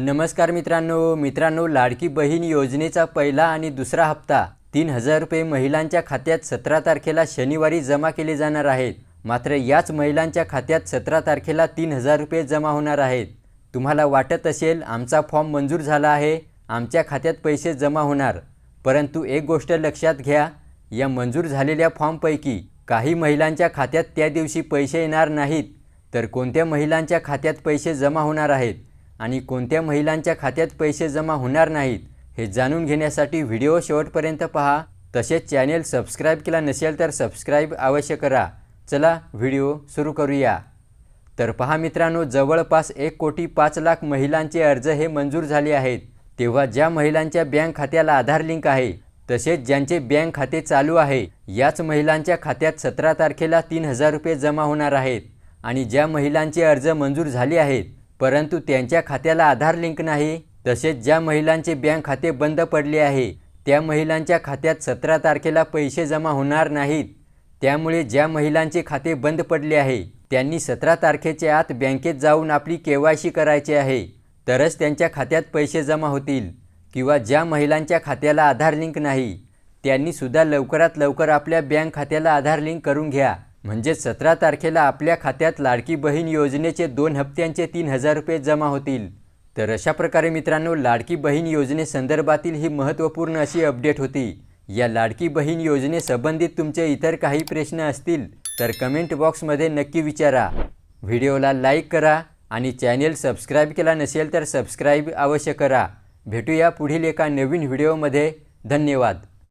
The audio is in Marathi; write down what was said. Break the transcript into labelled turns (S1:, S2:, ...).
S1: नमस्कार मित्रांनो मित्रांनो लाडकी बहीण योजनेचा पहिला आणि दुसरा हप्ता तीन हजार रुपये महिलांच्या खात्यात सतरा तारखेला शनिवारी जमा केले जाणार आहेत. मात्र याच महिलांच्या खात्यात सतरा तारखेला तीन हजार रुपये जमा होणार आहेत. तुम्हाला वाटत असेल आमचा फॉर्म मंजूर झाला आहे आमच्या खात्यात पैसे जमा होणार. परंतु एक गोष्ट लक्षात घ्या या मंजूर झालेल्या फॉर्मपैकी काही महिलांच्या खात्यात त्या दिवशी पैसे येणार नाहीत तर कोणत्या महिलांच्या खात्यात पैसे जमा होणार आहेत? आणि कोणत्या महिलांच्या खात्यात पैसे जमा होणार नाहीत हे जाणून घेण्यासाठी व्हिडिओ शेवटपर्यंत पहा. तसेच चॅनेल सबस्क्राईब केला नसेल तर सबस्क्राईब अवश्य करा. चला व्हिडिओ सुरू करूया. तर पहा मित्रांनो जवळपास एक कोटी पाच लाख महिलांचे अर्ज हे मंजूर झाले आहेत. तेव्हा ज्या महिलांच्या बँक खात्याला आधार लिंक आहे तसेच ज्यांचे बँक खाते चालू आहे याच महिलांच्या खात्यात सतरा तारखेला तीन हजार रुपये जमा होणार आहेत. आणि ज्या महिलांचे अर्ज मंजूर झाले आहेत परंतु त्यांच्या खात्याला आधार लिंक नाही. तसेच ज्या महिलांचे बँक खाते बंद पडले आहे त्या महिलांच्या खात्यात सतरा तारखेला पैसे जमा होणार नाहीत. त्यामुळे ज्या महिलांचे खाते बंद पडले आहे त्यांनी सतरा तारखेच्या आत बँकेत जाऊन आपली के वाय सी करायची आहे. तरच त्यांच्या खात्यात पैसे जमा होतील. किंवा ज्या महिलांच्या खात्याला आधार लिंक नाही त्यांनीसुद्धा लवकरात लवकर आपल्या बँक खात्याला आधार लिंक करून घ्या. म्हणजे सतरा तारखेला आपल्या खात्यात लाडकी बहीण योजनेचे दोन हप्त्यांचे तीन हजार रुपये जमा होतील. तर अशा प्रकारे मित्रांनो लाडकी बहीण योजनेसंदर्भातील ही महत्त्वपूर्ण अशी अपडेट होती. या लाडकी बहीण योजनेसंबंधित तुमचे इतर काही प्रश्न असतील तर कमेंट बॉक्समध्ये नक्की विचारा. व्हिडिओला लाईक करा आणि चॅनेल सबस्क्राईब केला नसेल तर सबस्क्राईब अवश्य करा. भेटूया पुढील एका नवीन व्हिडिओमध्ये. धन्यवाद.